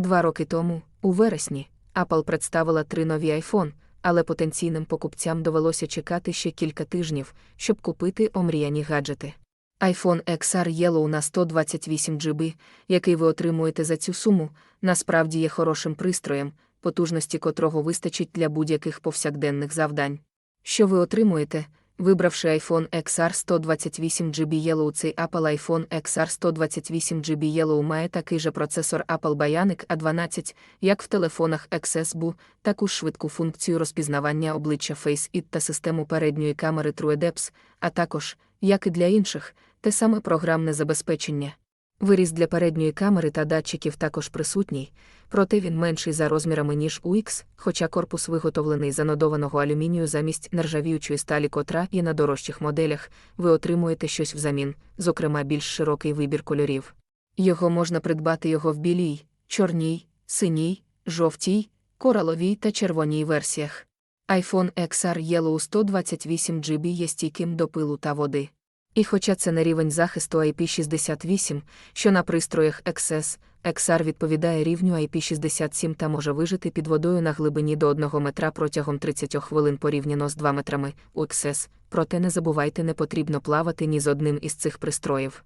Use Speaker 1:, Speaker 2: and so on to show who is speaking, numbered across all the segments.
Speaker 1: Два роки тому, у вересні, Apple представила три нові iPhone, але потенційним покупцям довелося чекати ще кілька тижнів, щоб купити омріяні гаджети. iPhone XR Yellow на 128 GB, який ви отримуєте за цю суму, насправді є хорошим пристроєм, потужності котрого вистачить для будь-яких повсякденних завдань. Що ви отримуєте, вибравши iPhone XR 128 GB Yellow, цей Apple iPhone XR 128 GB Yellow має такий же процесор Apple Bionic A12, як в телефонах XS Bu, таку ж швидку функцію розпізнавання обличчя Face ID та систему передньої камери TrueDepth, а також, як і для інших, те саме програмне забезпечення. Виріз для передньої камери та датчиків також присутній, проте він менший за розмірами, ніж у X, хоча корпус виготовлений з анодованого алюмінію замість нержавіючої сталі, котра є на дорожчих моделях, ви отримуєте щось взамін, зокрема більш широкий вибір кольорів. Його можна придбати його в білій, чорній, синій, жовтій, кораловій та червоній версіях. iPhone XR Yellow 128 GB є стійким до пилу та води. І хоча це не рівень захисту IP68, що на пристроях XS, XR відповідає рівню IP67 та може вижити під водою на глибині до 1 метра протягом 30 хвилин порівняно з 2 метрами у XS, проте не забувайте, не потрібно плавати ні з одним із цих пристроїв.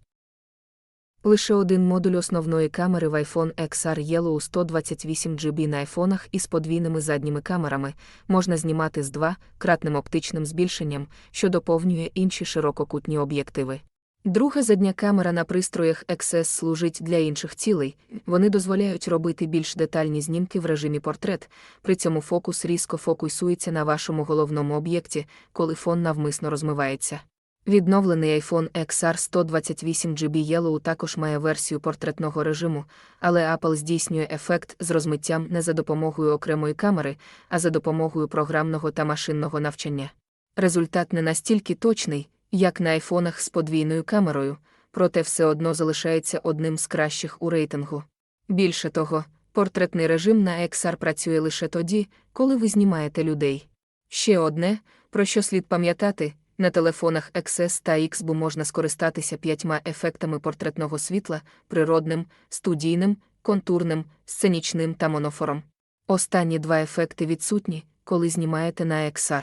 Speaker 1: Лише один модуль основної камери в iPhone XR Yellow 128 GB на айфонах із подвійними задніми камерами можна знімати з 2-кратним оптичним збільшенням, що доповнює інші ширококутні об'єктиви. Друга задня камера на пристроях XS служить для інших цілей, вони дозволяють робити більш детальні знімки в режимі портрет, при цьому фокус різко фокусується на вашому головному об'єкті, коли фон навмисно розмивається. Відновлений iPhone XR 128 GB Yellow також має версію портретного режиму, але Apple здійснює ефект з розмиттям не за допомогою окремої камери, а за допомогою програмного та машинного навчання. Результат не настільки точний, як на айфонах з подвійною камерою, проте все одно залишається одним з кращих у рейтингу. Більше того, портретний режим на XR працює лише тоді, коли ви знімаєте людей. Ще одне, про що слід пам'ятати. На телефонах XS та XBU можна скористатися п'ятьма ефектами портретного світла природним, студійним, контурним, сценічним та монофором. Останні два ефекти відсутні, коли знімаєте на XR.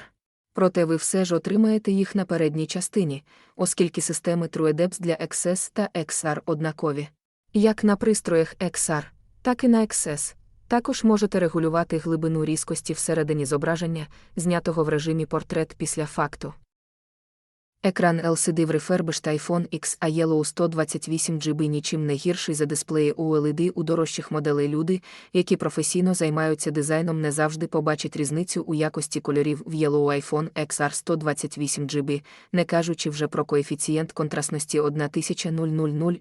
Speaker 1: Проте ви все ж отримаєте їх на передній частині, оскільки системи TrueDepth для XS та XR однакові. Як на пристроях XR, так і на XS. Також можете регулювати глибину різкості всередині зображення, знятого в режимі портрет після факту. Екран LCD в Refurbished iPhone X a Yellow 128 GB нічим не гірший за дисплеї OLED у дорожчих моделей люди, які професійно займаються дизайном, не завжди побачать різницю у якості кольорів в Yellow iPhone XR 128 GB, не кажучи вже про коефіцієнт контрастності 11000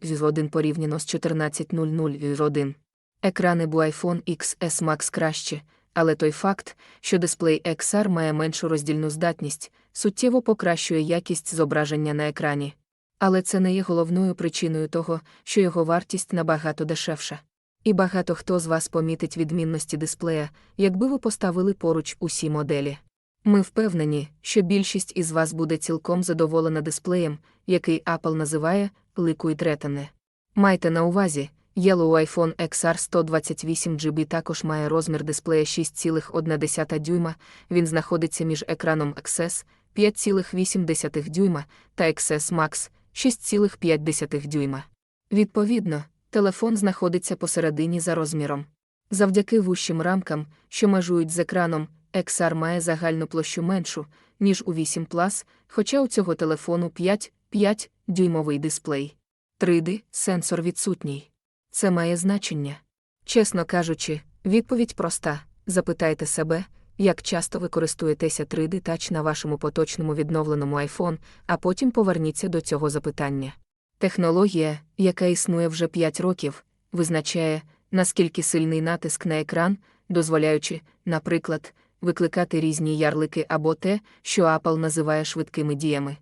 Speaker 1: з 1 порівняно з 14000 з 1. Екрани бу iPhone XS Max краще, але той факт, що дисплей XR має меншу роздільну здатність, суттєво покращує якість зображення на екрані. Але це не є головною причиною того, що його вартість набагато дешевша. І багато хто з вас помітить відмінності дисплея, якби ви поставили поруч усі моделі. Ми впевнені, що більшість із вас буде цілком задоволена дисплеєм, який Apple називає Liquid Retina. Майте на увазі, Yellow iPhone XR 128 GB також має розмір дисплея 6,1 дюйма, він знаходиться між екраном XS 5,8 дюйма та XS Max 6,5 дюйма. Відповідно, телефон знаходиться посередині за розміром. Завдяки вущим рамкам, що межують з екраном, XR має загальну площу меншу, ніж у 8 Plus, хоча у цього телефону 5,5 дюймовий дисплей. 3D сенсор відсутній. Це має значення. Чесно кажучи, відповідь проста: запитайте себе, як часто ви користуєтеся 3D Touch на вашому поточному відновленому iPhone, а потім поверніться до цього запитання. Технологія, яка існує вже 5 років, визначає, наскільки сильний натиск на екран, дозволяючи, наприклад, викликати різні ярлики або те, що Apple називає швидкими діями.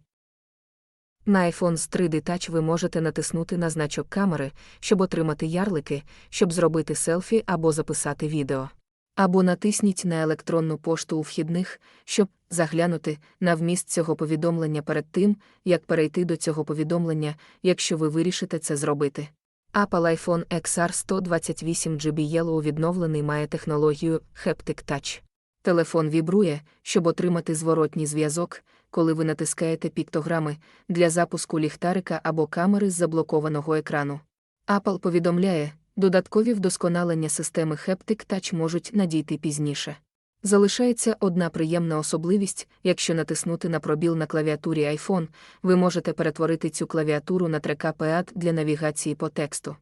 Speaker 1: На iPhone з 3D Touch ви можете натиснути на значок камери, щоб отримати ярлики, щоб зробити селфі або записати відео. Або натисніть на електронну пошту у вхідних, щоб заглянути на вміст цього повідомлення перед тим, як перейти до цього повідомлення, якщо ви вирішите це зробити. Apple iPhone XR 128 GB Yellow відновлений має технологію Haptic Touch. Телефон вібрує, щоб отримати зворотній зв'язок, коли ви натискаєте піктограми для запуску ліхтарика або камери з заблокованого екрану. Apple повідомляє, додаткові вдосконалення системи Haptic Touch можуть надійти пізніше. Залишається одна приємна особливість, якщо натиснути на пробіл на клавіатурі iPhone, ви можете перетворити цю клавіатуру на трекапеад для навігації по тексту.